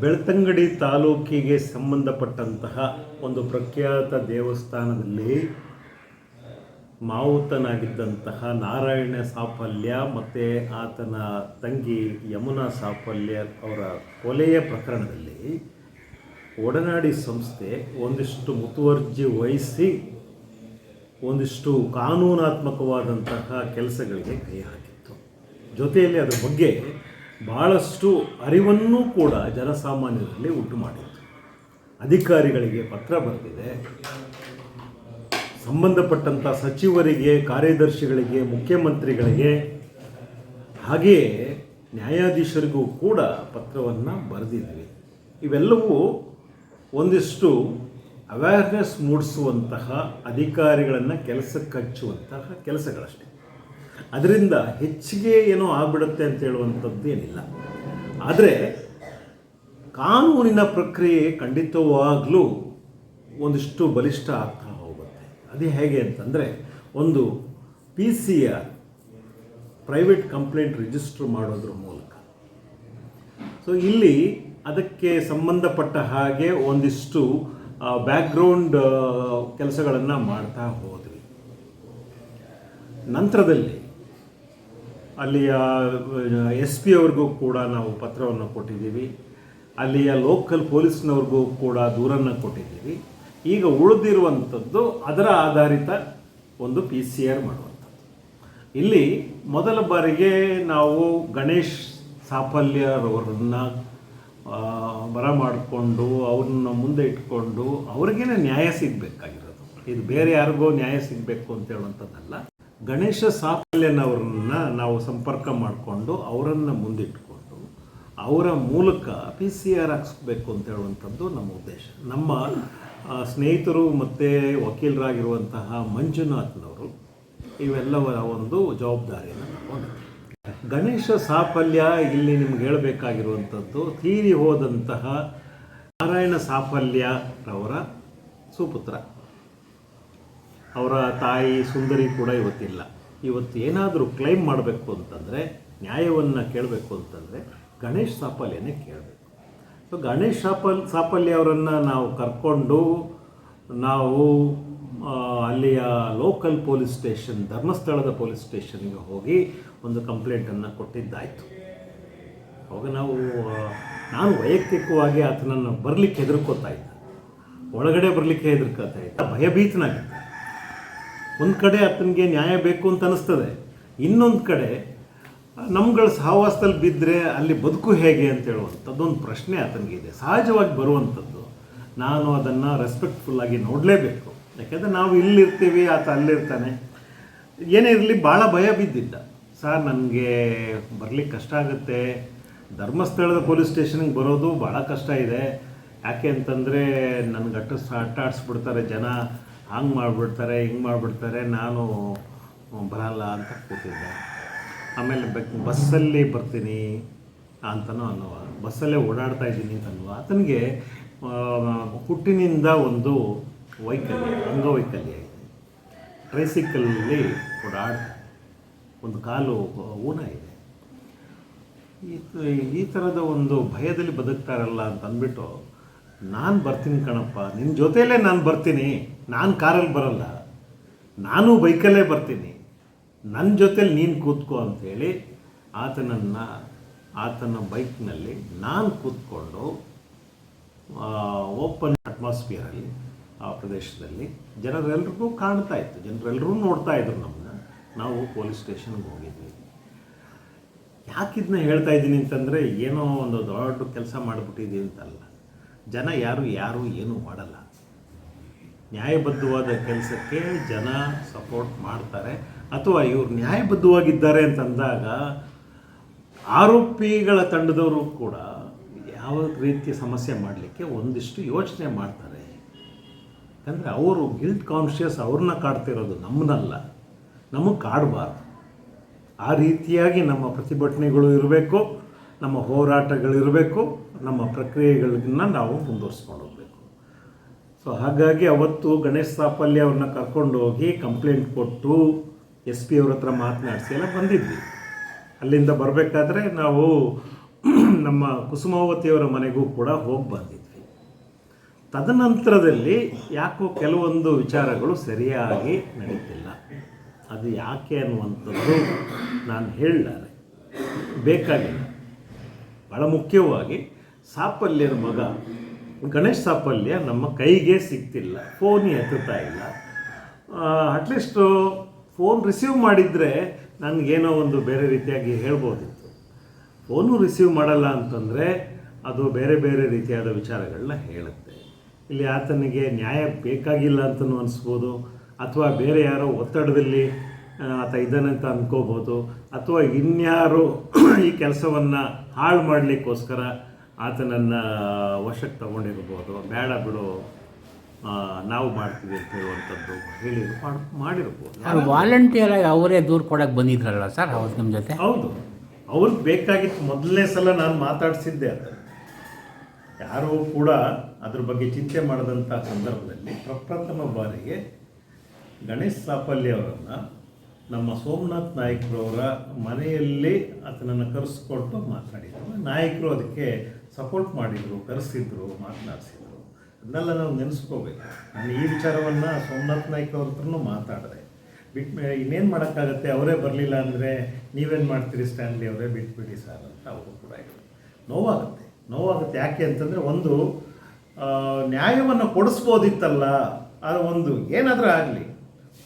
ಬೆಳ್ತಂಗಡಿ ತಾಲೂಕಿಗೆ ಸಂಬಂಧಪಟ್ಟಂತಹ ಒಂದು ಪ್ರಖ್ಯಾತ ದೇವಸ್ಥಾನದಲ್ಲಿ ಮಾವುತನಾಗಿದ್ದಂತಹ ನಾರಾಯಣ ಸಾಫಲ್ಯ ಮತ್ತು ಆತನ ತಂಗಿ ಯಮುನಾ ಸಾಫಲ್ಯ ಅವರ ಕೊಲೆಯ ಪ್ರಕರಣದಲ್ಲಿ ಒಡನಾಡಿ ಸಂಸ್ಥೆ ಒಂದಿಷ್ಟು ಮುತುವರ್ಜಿ ವಹಿಸಿ ಒಂದಿಷ್ಟು ಕಾನೂನಾತ್ಮಕವಾದಂತಹ ಕೆಲಸಗಳಿಗೆ ಕೈ ಹಾಕಿತ್ತು. ಜೊತೆಯಲ್ಲಿ ಅದರ ಬಗ್ಗೆ ಭಾಳಷ್ಟು ಅರಿವನ್ನು ಕೂಡ ಜನಸಾಮಾನ್ಯರಲ್ಲಿ ಉಂಟು ಮಾಡಿತ್ತು. ಅಧಿಕಾರಿಗಳಿಗೆ ಪತ್ರ ಬರೆದಿದೆ. ಸಂಬಂಧಪಟ್ಟಂಥ ಸಚಿವರಿಗೆ, ಕಾರ್ಯದರ್ಶಿಗಳಿಗೆ, ಮುಖ್ಯಮಂತ್ರಿಗಳಿಗೆ, ಹಾಗೆಯೇ ನ್ಯಾಯಾಧೀಶರಿಗೂ ಕೂಡ ಪತ್ರವನ್ನು ಬರೆದಿದ್ವಿ. ಇವೆಲ್ಲವೂ ಒಂದಿಷ್ಟು ಅವೇರ್ನೆಸ್ ಮೂಡಿಸುವಂತಹ, ಅಧಿಕಾರಿಗಳನ್ನು ಕೆಲಸಕ್ಕೆ ಹಚ್ಚುವಂತಹ ಕೆಲಸಗಳಷ್ಟೇ. ಅದರಿಂದ ಹೆಚ್ಚಿಗೆ ಏನೋ ಆಗ್ಬಿಡುತ್ತೆ ಅಂತ ಹೇಳುವಂಥದ್ದು ಏನಿಲ್ಲ. ಆದರೆ ಕಾನೂನಿನ ಪ್ರಕ್ರಿಯೆ ಖಂಡಿತವಾಗಲೂ ಒಂದಿಷ್ಟು ಬಲಿಷ್ಠ ಆಗ್ತಾ ಹೋಗುತ್ತೆ. ಅದು ಹೇಗೆ ಅಂತಂದರೆ ಒಂದು P C private complaint register ಮಾಡೋದ್ರ ಮೂಲಕ. ಸೊ ಇಲ್ಲಿ ಅದಕ್ಕೆ ಸಂಬಂಧಪಟ್ಟ ಹಾಗೆ ಒಂದಿಷ್ಟು ಬ್ಯಾಕ್ಗ್ರೌಂಡ್ ಕೆಲಸಗಳನ್ನು ಮಾಡ್ತಾ ಹೋದ್ವಿ. ನಂತರದಲ್ಲಿ ಅಲ್ಲಿಯ ಎಸ್ ಪಿ ಅವ್ರಿಗೂ ಕೂಡ ನಾವು ಪತ್ರವನ್ನು ಕೊಟ್ಟಿದ್ದೀವಿ. ಅಲ್ಲಿಯ ಲೋಕಲ್ ಪೊಲೀಸ್ನವ್ರಿಗೂ ಕೂಡ ದೂರನ್ನು ಕೊಟ್ಟಿದ್ದೀವಿ. ಈಗ ಉಳಿದಿರುವಂಥದ್ದು ಅದರ ಆಧಾರಿತ ಒಂದು ಪಿ ಸಿ ಆರ್ ಮಾಡುವಂಥದ್ದು. ಇಲ್ಲಿ ಮೊದಲ ಬಾರಿಗೆ ನಾವು ಗಣೇಶ್ ಸಾಫಲ್ಯರವರನ್ನು ಬರ ಮಾಡಿಕೊಂಡು, ಅವ್ರನ್ನ ಮುಂದೆ ಇಟ್ಕೊಂಡು, ಅವ್ರಿಗೇನೆ ನ್ಯಾಯ ಸಿಗಬೇಕಾಗಿರೋದು. ಇದು ಬೇರೆ ಯಾರಿಗೋ ನ್ಯಾಯ ಸಿಗಬೇಕು ಅಂತ ಹೇಳುವಂಥದ್ದಲ್ಲ. ಗಣೇಶ ಸಾಫಲ್ಯನವ್ರನ್ನ ನಾವು ಸಂಪರ್ಕ ಮಾಡಿಕೊಂಡು ಅವರನ್ನು ಮುಂದಿಟ್ಕೊಂಡು ಅವರ ಮೂಲಕ ಪಿ ಸಿ ಆರ್ ಹಾಕ್ಸ್ಬೇಕು ಅಂತ ಹೇಳುವಂಥದ್ದು ನಮ್ಮ ಉದ್ದೇಶ. ನಮ್ಮ ಸ್ನೇಹಿತರು ಮತ್ತು ವಕೀಲರಾಗಿರುವಂತಹ ಮಂಜುನಾಥ್ನವರು ಇವೆಲ್ಲವರ ಒಂದು ಜವಾಬ್ದಾರಿಯನ್ನು ಗಣೇಶ ಸಾಫಲ್ಯ ಇಲ್ಲಿ ನಿಮ್ಗೆ ಹೇಳಬೇಕಾಗಿರುವಂಥದ್ದು, ತೀರಿ ಹೋದಂತಹ ನಾರಾಯಣ ಸಾಫಲ್ಯರವರ ಸುಪುತ್ರ. ಅವರ ತಾಯಿ ಸುಂದರಿ ಕೂಡ ಇವತ್ತಿಲ್ಲ. ಇವತ್ತು ಏನಾದರೂ ಕ್ಲೈಮ್ ಮಾಡಬೇಕು ಅಂತಂದರೆ, ನ್ಯಾಯವನ್ನು ಕೇಳಬೇಕು ಅಂತಂದರೆ ಗಣೇಶ್ ಸಾಪಲ್ಯನೇ ಕೇಳಬೇಕು. ಸೊ ಗಣೇಶ್ ಸಾಪಲ್ ಸಾಪಲ್ಯ ಅವರನ್ನು ನಾವು ಕರ್ಕೊಂಡು ನಾವು ಅಲ್ಲಿಯ ಲೋಕಲ್ ಪೊಲೀಸ್ ಸ್ಟೇಷನ್ ಧರ್ಮಸ್ಥಳದ ಪೊಲೀಸ್ ಸ್ಟೇಷನ್ಗೆ ಹೋಗಿ ಒಂದು ಕಂಪ್ಲೇಂಟನ್ನು ಕೊಟ್ಟಿದ್ದಾಯಿತು. ಅವಾಗ ನಾವು ನಾನು ವೈಯಕ್ತಿಕವಾಗಿ ಆತನನ್ನು ಬರಲಿಕ್ಕೆ ಹೆದರ್ಕೋತಾ ಇದ್ದೆ. ಒಳಗಡೆ ಬರಲಿಕ್ಕೆ ಹೆದರ್ಕೋತಾ ಇದ್ದ. ಭಯಭೀತನಾಗಿದ್ದ. ಒಂದು ಕಡೆ ಆತನಿಗೆ ನ್ಯಾಯ ಬೇಕು ಅಂತ ಅನಿಸ್ತದೆ. ಇನ್ನೊಂದು ಕಡೆ, ನಮ್ಗಳ ಸಹವಾಸದಲ್ಲಿ ಬಿದ್ದರೆ ಅಲ್ಲಿ ಬದುಕು ಹೇಗೆ ಅಂತ ಹೇಳುವಂಥದ್ದೊಂದು ಪ್ರಶ್ನೆ ಆತನಿಗಿದೆ ಸಹಜವಾಗಿ ಬರುವಂಥದ್ದು ನಾನು ಅದನ್ನು ರೆಸ್ಪೆಕ್ಟ್ಫುಲ್ಲಾಗಿ ನೋಡಲೇಬೇಕು. ಯಾಕೆಂದರೆ ನಾವು ಇಲ್ಲಿರ್ತೀವಿ, ಆತ ಅಲ್ಲಿರ್ತಾನೆ. ಏನೇ ಇರಲಿ, ಭಾಳ ಭಯ ಬಿದ್ದಿದ್ದ. ಸರ್, ನನಗೆ ಬರಲಿಕ್ಕೆ ಕಷ್ಟ ಆಗುತ್ತೆ. ಧರ್ಮಸ್ಥಳದ ಪೊಲೀಸ್ ಸ್ಟೇಷನ್ಗೆ ಬರೋದು ಭಾಳ ಕಷ್ಟ ಇದೆ. ಯಾಕೆ ಅಂತಂದರೆ ನನಗೆ ಅಟ್ಟ ಅಟ್ಟಾಡಿಸ್ಬಿಡ್ತಾರೆ ಜನ. ಹಂಗೆ ಮಾಡಿಬಿಡ್ತಾರೆ, ಹಿಂಗೆ ಮಾಡಿಬಿಡ್ತಾರೆ, ನಾನು ಬರಲ್ಲ ಅಂತ ಕೂತಿದ್ದೆ. ಆಮೇಲೆ ಬಸ್ಸಲ್ಲಿ ಬರ್ತೀನಿ ಅಂತನೂ ಅನ್ನುವ, ಬಸ್ಸಲ್ಲೇ ಓಡಾಡ್ತಾ ಇದ್ದೀನಿ ಅಂತನ್ನುವ ಆತನಿಗೆ ಹುಟ್ಟಿನಿಂದ ಒಂದು ವೈಕಲ್ಯ, ಅಂಗವೈಕಲ್ಯ ಇದೆ. ಟ್ರೈಸಿಕಲಲ್ಲಿ ಓಡಾಡ ಒಂದು ಕಾಲು ಊನ ಇದೆ. ಈ ಈ ಥರದ ಒಂದು ಭಯದಲ್ಲಿ ಬದುಕ್ತಾರಲ್ಲ ಅಂತ ಅಂದ್ಬಿಟ್ಟು ನಾನು ಬರ್ತೀನಿ ಕಣಪ್ಪ. ನಿನ್ನ ಜೊತೆಯಲ್ಲೇ ನಾನು ಬರ್ತೀನಿ. ನಾನು ಕಾರಲ್ಲಿ ಬರಲ್ಲ. ನಾನು ಬೈಕಲ್ಲೇ ಬರ್ತೀನಿ. ನನ್ನ ಜೊತೇಲಿ ನೀನು ಕೂತ್ಕೋ ಅಂಥೇಳಿ ಆತನನ್ನು, ಆತನ ಬೈಕ್ನಲ್ಲಿ ನಾನು ಕೂತ್ಕೊಂಡು ಓಪನ್ ಅಟ್ಮಾಸ್ಫಿಯರಲ್ಲಿ ಆ ಪ್ರದೇಶದಲ್ಲಿ ಜನರೆಲ್ರಿಗೂ ಕಾಣ್ತಾ ಇತ್ತು. ಜನರೆಲ್ಲರೂ ನೋಡ್ತಾ ಇದ್ರು ನಮ್ಮನ್ನ ನಾವು ಪೊಲೀಸ್ ಸ್ಟೇಷನ್ಗೆ ಹೋಗಿದ್ವಿ. ಯಾಕಿದನ್ನ ಹೇಳ್ತಾ ಇದ್ದೀನಿ ಅಂತಂದರೆ ಏನೋ ಒಂದು ದೊಡ್ಡ ಕೆಲಸ ಮಾಡಿಬಿಟ್ಟಿದ್ದೀವಿ ಅಂತಲ್ಲ. ಜನ ಯಾರು ಯಾರು ಏನೂ ಮಾಡಲ್ಲ. ನ್ಯಾಯಬದ್ಧವಾದ ಕೆಲಸಕ್ಕೆ ಜನ ಸಪೋರ್ಟ್ ಮಾಡ್ತಾರೆ. ಅಥವಾ ಇವರು ನ್ಯಾಯಬದ್ಧವಾಗಿದ್ದಾರೆ ಅಂತಂದಾಗ ಆರೋಪಿಗಳ ತಂಡದವರು ಕೂಡ ಯಾವ ರೀತಿಯ ಸಮಸ್ಯೆ ಮಾಡಲಿಕ್ಕೆ ಒಂದಿಷ್ಟು ಯೋಚನೆ ಮಾಡ್ತಾರೆ. ಯಾಕಂದರೆ ಅವರು ಗಿಲ್ಟ್ ಕಾನ್ಷಿಯಸ್ ಅವ್ರನ್ನ ಕಾಡ್ತಿರೋದು ನಮ್ಮನ್ನಲ್ಲ ನಮಗೆ ಕಾಡಬಾರ್ದು. ಆ ರೀತಿಯಾಗಿ ನಮ್ಮ ಪ್ರತಿಭಟನೆಗಳು ಇರಬೇಕು. ನಮ್ಮ ಹೋರಾಟಗಳಿರಬೇಕು, ನಮ್ಮ ಪ್ರಕ್ರಿಯೆಗಳನ್ನ ನಾವು ಮುಂದುವರಿಸ್ಕೊಂಡು ಹೋಗಬೇಕು ಸೊ ಹಾಗಾಗಿ ಅವತ್ತು ಗಣೇಶ್ ಸಾಫಲ್ಯ ಅವ್ರನ್ನ ಕರ್ಕೊಂಡು ಹೋಗಿ ಕಂಪ್ಲೇಂಟ್ ಕೊಟ್ಟು ಎಸ್ ಪಿ ಅವ್ರ ಹತ್ರ ಮಾತನಾಡಿಸಿ ಎಲ್ಲ ಬಂದಿದ್ವಿ. ಅಲ್ಲಿಂದ ಬರಬೇಕಾದ್ರೆ ನಾವು ನಮ್ಮ ಕುಸುಮಾವತಿಯವರ ಮನೆಗೂ ಕೂಡ ಹೋಗಿ ಬಂದಿದ್ವಿ. ತದನಂತರದಲ್ಲಿ ಯಾಕೋ ಕೆಲವೊಂದು ವಿಚಾರಗಳು ಸರಿಯಾಗಿ ನಡೀತಿಲ್ಲ. ಅದು ಯಾಕೆ ಅನ್ನುವಂಥದ್ದು ನಾನು ಹೇಳಲಾರೆ ಬೇಕಾಗಿಲ್ಲ. ಭಾಳ ಮುಖ್ಯವಾಗಿ ಸಾಪಲ್ಯರ ಮಗ. ಗಣೇಶ್ ಸಾಪಲ್ಯ ನಮ್ಮ ಕೈಗೆ ಸಿಗ್ತಿಲ್ಲ ಫೋನ್ ಎತ್ತುತ್ತಾ ಇಲ್ಲ. ಅಟ್ಲೀಸ್ಟು ಫೋನ್ ರಿಸೀವ್ ಮಾಡಿದರೆ ನನಗೇನೋ ಒಂದು ಬೇರೆ ರೀತಿಯಾಗಿ ಹೇಳ್ಬೋದಿತ್ತು. ಫೋನು ರಿಸೀವ್ ಮಾಡಲ್ಲ ಅಂತಂದರೆ ಅದು ಬೇರೆ ಬೇರೆ ರೀತಿಯಾದ ವಿಚಾರಗಳನ್ನ ಹೇಳುತ್ತೆ. ಇಲ್ಲಿ ಆತನಿಗೆ ನ್ಯಾಯ ಬೇಕಾಗಿಲ್ಲ ಅಂತಲೂ ಅನಿಸ್ಬೋದು, ಅಥವಾ ಬೇರೆ ಯಾರೋ ಒತ್ತಡದಲ್ಲಿ ಆತ ಇದ್ದಾನೆ ಅಂತ ಅಂದ್ಕೋಬೋದು ಅಥವಾ ಇನ್ಯಾರು ಈ ಕೆಲಸವನ್ನು ಹಾಳು ಮಾಡಲಿಕ್ಕೋಸ್ಕರ ಆತನನ್ನು ವಶಕ್ಕೆ ತಗೊಂಡಿರ್ಬೋದು. ಬೇಡ ಬಿಡು ನಾವು ಮಾಡ್ತೀವಿ ಅಂತ ಹೇಳುವಂಥದ್ದು ಹೇಳಿ ಮಾಡ್- ಮಾಡಿರ್ಬೋದು. ಸರ್ ವಾಲಂಟಿಯರ್ ಆಗಿ ಅವರೇ ದೂರು ಕೊಡಕ್ಕೆ ಬಂದಿದ್ರಲ್ಲ ಸರ್ ಅವ್ರು ನಮ್ಮ ಜೊತೆ? ಹೌದು. ಅವ್ರಿಗೆ ಬೇಕಾಗಿತ್ತು ಮೊದಲನೇ ಸಲ ನಾನು ಮಾತಾಡಿಸಿದ್ದೆ ಅದು. ಯಾರೂ ಕೂಡ ಅದ್ರ ಬಗ್ಗೆ ಚಿಂತೆ ಮಾಡಿದಂಥ ಸಂದರ್ಭದಲ್ಲಿ ಪ್ರಪ್ರಥಮ ಬಾರಿಗೆ ಗಣೇಶ್ ಸಾಪಲ್ಯ ಅವರನ್ನು ನಮ್ಮ ಸೋಮನಾಥ್ ನಾಯಕರವರ ಮನೆಯಲ್ಲಿ ಆತನನ್ನು ಕರೆಸ್ಕೊಟ್ಟು ಮಾತಾಡಿದರು ನಾಯಕರು ಅದಕ್ಕೆ ಸಪೋರ್ಟ್ ಮಾಡಿದರು, ಕರೆಸಿದ್ರು, ಮಾತನಾಡಿಸಿದ್ರು. ಅದನ್ನೆಲ್ಲ ನಾವು ನೆನೆಸ್ಕೋಬೇಕು. ನಾನು ಈ ವಿಚಾರವನ್ನು ಸೋಮನಾಥ್ ನಾಯ್ಕ ಅವ್ರ ಮಾತಾಡಿದೆ. ಬಿಟ್ಟು ಇನ್ನೇನು ಮಾಡೋಕ್ಕಾಗತ್ತೆ? ಅವರೇ ಬರಲಿಲ್ಲ ಅಂದರೆ ನೀವೇನು ಮಾಡ್ತೀರಿ ಸ್ಟ್ಯಾನ್ಲಿ ಅವರೇ? ಬಿಟ್ಬಿಡಿ ಸರ್ ಅಂತ ಅವರು ಕೂಡ ನೋವಾಗುತ್ತೆ. ನೋವಾಗುತ್ತೆ. ಯಾಕೆ ಅಂತಂದರೆ ಒಂದು ನ್ಯಾಯವನ್ನು ಕೊಡಿಸ್ಬೋದಿತ್ತಲ್ಲ ಅದು ಒಂದು ಏನಾದರೂ ಆಗಲಿ.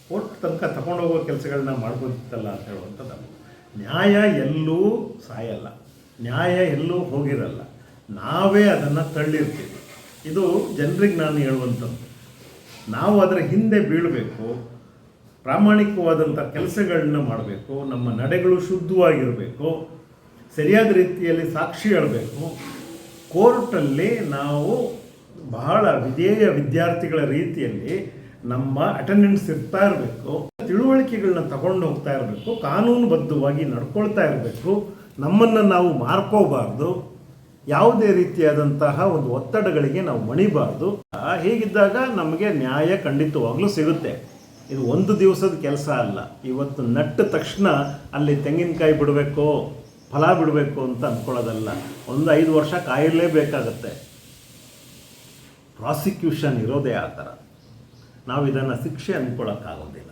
ಕೋರ್ಟ್ ತನಕ ತಗೊಂಡೋಗೋ ಕೆಲಸಗಳನ್ನ ಮಾಡ್ಬೋದಿತ್ತಲ್ಲ ಅಂತ ಹೇಳುವಂಥದ್ದು ನ್ಯಾಯ ಎಲ್ಲೂ ಸಾಯಲ್ಲ. ನ್ಯಾಯ ಎಲ್ಲೂ ಹೋಗಿರಲ್ಲ. ನಾವೇ ಅದನ್ನು ತಳ್ಳಿರ್ತೀವಿ. ಇದು ಜನರಿಗೆ ನಾನು ಹೇಳುವಂಥದ್ದು. ನಾವು ಅದರ ಹಿಂದೆ ಬೀಳಬೇಕು. ಪ್ರಾಮಾಣಿಕವಾದಂಥ ಕೆಲಸಗಳನ್ನ ಮಾಡಬೇಕು. ನಮ್ಮ ನಡೆಗಳು ಶುದ್ಧವಾಗಿರಬೇಕು. ಸರಿಯಾದ ರೀತಿಯಲ್ಲಿ ಸಾಕ್ಷಿ ಹೇಳಬೇಕು. ಕೋರ್ಟಲ್ಲಿ ನಾವು ಬಹಳ ವಿಧೇಯ ವಿದ್ಯಾರ್ಥಿಗಳ ರೀತಿಯಲ್ಲಿ ನಮ್ಮ ಅಟೆಂಡೆನ್ಸ್ ಇರ್ತಾ ಇರಬೇಕು ತಿಳುವಳಿಕೆಗಳನ್ನ ತಗೊಂಡು ಹೋಗ್ತಾ ಇರಬೇಕು, ಕಾನೂನುಬದ್ಧವಾಗಿ ನಡ್ಕೊಳ್ತಾ ಇರಬೇಕು, ನಮ್ಮನ್ನು ನಾವು ಮಾರ್ಕೋಬಾರ್ದು, ಯಾವುದೇ ರೀತಿಯಾದಂತಹ ಒಂದು ಒತ್ತಡಗಳಿಗೆ ನಾವು ಮಣಿಬಾರ್ದು. ಹೀಗಿದ್ದಾಗ ನಮಗೆ ನ್ಯಾಯ ಖಂಡಿತವಾಗ್ಲೂ ಸಿಗುತ್ತೆ. ಇದು ಒಂದು ದಿವಸದ ಕೆಲಸ ಅಲ್ಲ. ಇವತ್ತು ನಟ್ಟ ತಕ್ಷಣ ಅಲ್ಲಿ ತೆಂಗಿನಕಾಯಿ ಬಿಡಬೇಕು, ಫಲ ಬಿಡಬೇಕು ಅಂತ ಅಂದ್ಕೊಳ್ಳೋದಲ್ಲ ಒಂದು ಐದು ವರ್ಷ ಕಾಯಲೇಬೇಕಾಗತ್ತೆ ಪ್ರಾಸಿಕ್ಯೂಷನ್ ಇರೋದೇ ಆ ಥರ. ನಾವು ಇದನ್ನು ಶಿಕ್ಷೆ ಅಂದ್ಕೊಳ್ಳೋಕ್ಕಾಗೋದಿಲ್ಲ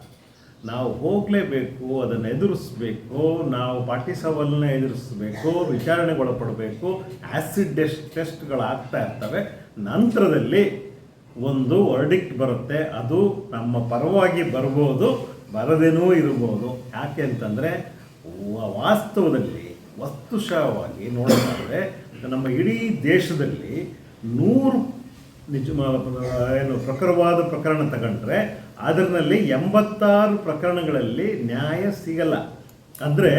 ನಾವು ಹೋಗಲೇಬೇಕು, ಅದನ್ನು ಎದುರಿಸ್ಬೇಕು, ನಾವು ಪಾರ್ಟಿ ಸವಾಲನ್ನ ಎದುರಿಸಬೇಕು, ವಿಚಾರಣೆಗೊಳಪಡಬೇಕು ಆ್ಯಸಿಡ್ ಟೆಸ್ಟ್ ಟೆಸ್ಟ್ಗಳಾಗ್ತಾ ಇರ್ತವೆ. ನಂತರದಲ್ಲಿ ಒಂದು ವರ್ಡಿಕ್ಟ್ ಬರುತ್ತೆ. ಅದು ನಮ್ಮ ಪರವಾಗಿ ಬರ್ಬೋದು, ಬರದೇನೂ ಇರ್ಬೋದು. ಯಾಕೆ ಅಂತಂದರೆ ವಾಸ್ತವದಲ್ಲಿ, ವಸ್ತುಶಃವಾಗಿ ನೋಡೋದಾದರೆ, ನಮ್ಮ ಇಡೀ ದೇಶದಲ್ಲಿ ನೂರು ನಿಜ, ಏನು ಪ್ರಖರವಾದ ಪ್ರಕರಣ ತಗೊಂಡ್ರೆ ಅದರಲ್ಲಿ ಎಂಬತ್ತಾರು ಪ್ರಕರಣಗಳಲ್ಲಿ ನ್ಯಾಯ ಸಿಗಲ್ಲ. ಅಂದರೆ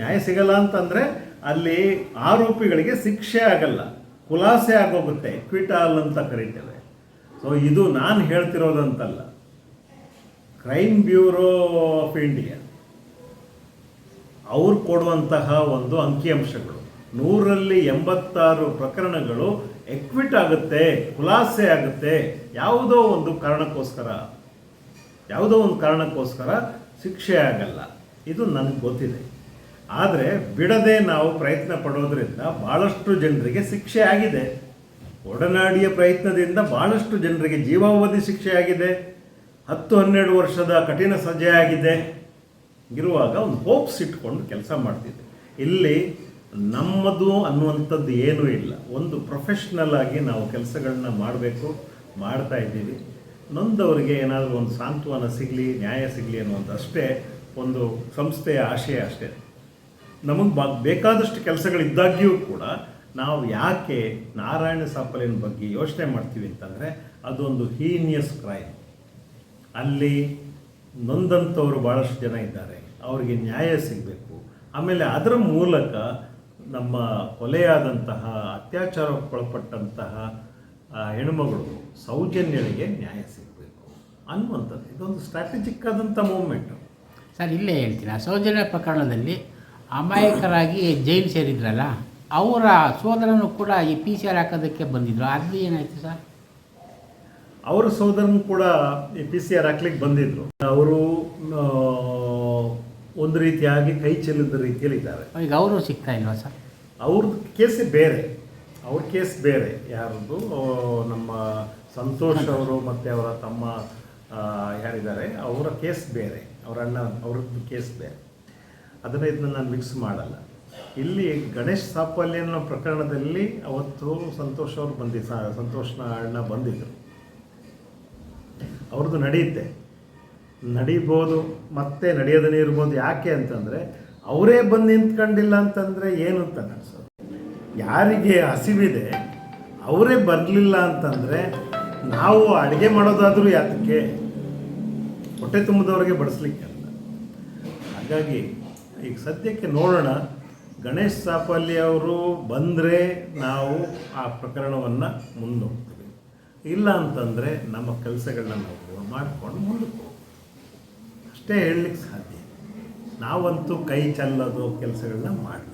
ನ್ಯಾಯ ಸಿಗಲ್ಲ ಅಂತಂದರೆ ಅಲ್ಲಿ ಆರೋಪಿಗಳಿಗೆ ಶಿಕ್ಷೆ ಆಗಲ್ಲ, ಖುಲಾಸೆ ಆಗೋಗುತ್ತೆ ಕ್ವಿಟಾಲ್ ಅಂತ ಕರೀತೇವೆ. ಸೊ ಇದು ನಾನು ಹೇಳ್ತಿರೋದಂತಲ್ಲ ಕ್ರೈಮ್ ಬ್ಯೂರೋ ಆಫ್ ಇಂಡಿಯಾ ಅವ್ರು ಕೊಡುವಂತಹ ಒಂದು ಅಂಕಿಅಂಶಗಳು, ನೂರಲ್ಲಿ ಎಂಬತ್ತಾರು ಪ್ರಕರಣಗಳು ಎಕ್ವಿಟ್ ಆಗುತ್ತೆ, ಖುಲಾಸೆ ಆಗುತ್ತೆ, ಯಾವುದೋ ಒಂದು ಕಾರಣಕ್ಕೋಸ್ಕರ, ಯಾವುದೋ ಒಂದು ಕಾರಣಕ್ಕೋಸ್ಕರ ಶಿಕ್ಷೆ ಆಗಲ್ಲ. ಇದು ನನಗೆ ಗೊತ್ತಿದೆ. ಆದರೆ ಬಿಡದೆ ನಾವು ಪ್ರಯತ್ನ ಪಡೋದ್ರಿಂದ ಭಾಳಷ್ಟು ಜನರಿಗೆ ಶಿಕ್ಷೆ ಆಗಿದೆ. ಒಡನಾಡಿಯ ಪ್ರಯತ್ನದಿಂದ ಭಾಳಷ್ಟು ಜನರಿಗೆ ಜೀವಾವಧಿ ಶಿಕ್ಷೆ ಆಗಿದೆ. ಹತ್ತು ಹನ್ನೆರಡು ವರ್ಷದ ಕಠಿಣ ಸಜೆ ಆಗಿದೆ. ಇರುವಾಗ ಒಂದು ಹೋಪ್ಸ್ ಇಟ್ಕೊಂಡು ಕೆಲಸ ಮಾಡ್ತಿದ್ದೆ. ಇಲ್ಲಿ ನಮ್ಮದು ಅನ್ನುವಂಥದ್ದು ಏನೂ ಇಲ್ಲ. ಒಂದು ಪ್ರೊಫೆಷ್ನಲ್ ಆಗಿ ನಾವು ಕೆಲಸಗಳನ್ನ ಮಾಡಬೇಕು, ಮಾಡ್ತಾ ಇದ್ದೀವಿ. ನೊಂದವರಿಗೆ ಏನಾದರೂ ಒಂದು ಸಾಂತ್ವನ ಸಿಗಲಿ, ನ್ಯಾಯ ಸಿಗಲಿ ಅನ್ನೋದು ಒಂದು ಸಂಸ್ಥೆಯ ಆಶಯ ಅಷ್ಟೇ. ನಮಗೆ ಬೇಕಾದಷ್ಟು ಕೆಲಸಗಳಿದ್ದಾಗ್ಯೂ ಕೂಡ ನಾವು ಯಾಕೆ ನಾರಾಯಣ ಸಾಪಲಿನ ಬಗ್ಗೆ ಯೋಚನೆ ಮಾಡ್ತೀವಿ ಅಂತಂದರೆ ಅದೊಂದು ಹೀನಿಯಸ್ ಕ್ರೈಮ್ ಅಲ್ಲಿ ನೊಂದಂಥವರು ಭಾಳಷ್ಟು ಜನ ಇದ್ದಾರೆ. ಅವರಿಗೆ ನ್ಯಾಯ ಸಿಗಬೇಕು. ಆಮೇಲೆ ಅದರ ಮೂಲಕ ನಮ್ಮ ಕೊಲೆಯಾದಂತಹ ಅತ್ಯಾಚಾರಕ್ಕೊಳಪಟ್ಟಂತಹ ಹೆಣ್ಣುಮಗಳು ಹೆಣ್ಮಗಳು ಸೌಜನ್ಯಳಿಗೆ ನ್ಯಾಯ ಸಿಗಬೇಕು ಅನ್ನುವಂಥದ್ದು. ಇದೊಂದು ಸ್ಟ್ರಾಟಜಿಕ್ ಆದಂಥ ಮೂಮೆಂಟು ಸರ್ ಇಲ್ಲೇ ಹೇಳ್ತೀನಿ. ಆ ಸೌಜನ್ಯ ಪ್ರಕರಣದಲ್ಲಿ ಅಮಾಯಕರಾಗಿ ಜೈಲು ಸೇರಿದ್ರಲ್ಲ ಅವರ ಸೋದರನು ಕೂಡ ಈ ಪಿ ಸಿ ಆರ್ ಹಾಕೋದಕ್ಕೆ ಬಂದಿದ್ರು. ಅದು ಏನಾಯ್ತು ಸರ್? ಅವರ ಸೋದರನು ಕೂಡ ಈ ಪಿ ಸಿ ಆರ್ ಹಾಕ್ಲಿಕ್ಕೆ ಬಂದಿದ್ರು. ಅವರು ಒಂದು ರೀತಿಯಾಗಿ ಕೈ ಚೆಲ್ಲಿದ ರೀತಿಯಲ್ಲಿ ಇದ್ದಾರೆ. ಈಗ ಅವರು ಸಿಗ್ತಾ ಇಲ್ವಾ ಸರ್? ಅವ್ರದ್ದು ಕೇಸ್ ಬೇರೆ. ಅವ್ರ ಕೇಸ್ ಬೇರೆ. ಯಾರದ್ದು ನಮ್ಮ ಸಂತೋಷ್ ಅವರು ಮತ್ತು ಅವರ ತಮ್ಮ ಯಾರಿದ್ದಾರೆ? ಅವರ ಕೇಸ್ ಬೇರೆ. ಅವರ ಅಣ್ಣ ಅವ್ರದ್ದು ಕೇಸ್ ಬೇರೆ. ಅದನ್ನು ಇದನ್ನ ನಾನು ಮಿಕ್ಸ್ ಮಾಡಲ್ಲ. ಇಲ್ಲಿ ಗಣೇಶ್ ಸಾಪಲ್ಯ ಅನ್ನೋ ಪ್ರಕರಣದಲ್ಲಿ ಅವತ್ತು ಸಂತೋಷ್ ಅವರು ಬಂದಿ ಸಂತೋಷ್ನ ಅಣ್ಣ ಬಂದಿದ್ದರು ಅವ್ರದ್ದು ನಡೆಯುತ್ತೆ. ನಡೀಬೋದು, ಮತ್ತೆ ನಡೆಯೋದನ್ನೇ ಇರ್ಬೋದು ಯಾಕೆ ಅಂತಂದರೆ, ಅವರೇ ಬಂದು ನಿಂತ್ಕೊಂಡಿಲ್ಲ ಅಂತಂದರೆ ಏನು ಅಂತ ಅನ್ಸೋದು. ಯಾರಿಗೆ ಹಸಿವಿದೆ, ಅವರೇ ಬರಲಿಲ್ಲ ಅಂತಂದರೆ, ನಾವು ಅಡುಗೆ ಮಾಡೋದಾದರೂ ಯಾತಕ್ಕೆ ಹೊಟ್ಟೆ ತುಂಬಿದವ್ರಿಗೆ ಬಡಿಸ್ಲಿಕ್ಕೆ ಅಂತ ಹಾಗಾಗಿ ಈಗ ಸದ್ಯಕ್ಕೆ ನೋಡೋಣ, ಗಣೇಶ್ ಸಾಪಲ್ಲಿ ಅವರು ಬಂದರೆ ನಾವು ಆ ಪ್ರಕರಣವನ್ನು ಮುಂದೋಗ್ತೀವಿ. ಇಲ್ಲ ಅಂತಂದರೆ ನಮ್ಮ ಕೆಲಸಗಳನ್ನ ನಾವು ಮಾಡ್ಕೊಂಡು ಮುಂದಕ್ಕೆ ಅಷ್ಟೇ ಹೇಳಲಿಕ್ಕೆ ಸಾಧ್ಯ. ನಾವಂತೂ ಕೈ ಚೆಲ್ಲೋದು ಕೆಲಸಗಳನ್ನ ಮಾಡಲ್ಲ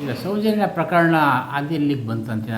ಈಗ ಸೌಜನ್ಯ ಪ್ರಕರಣ ಅದೆಲ್ಲಿಗೆ ಬಂತಂತೆ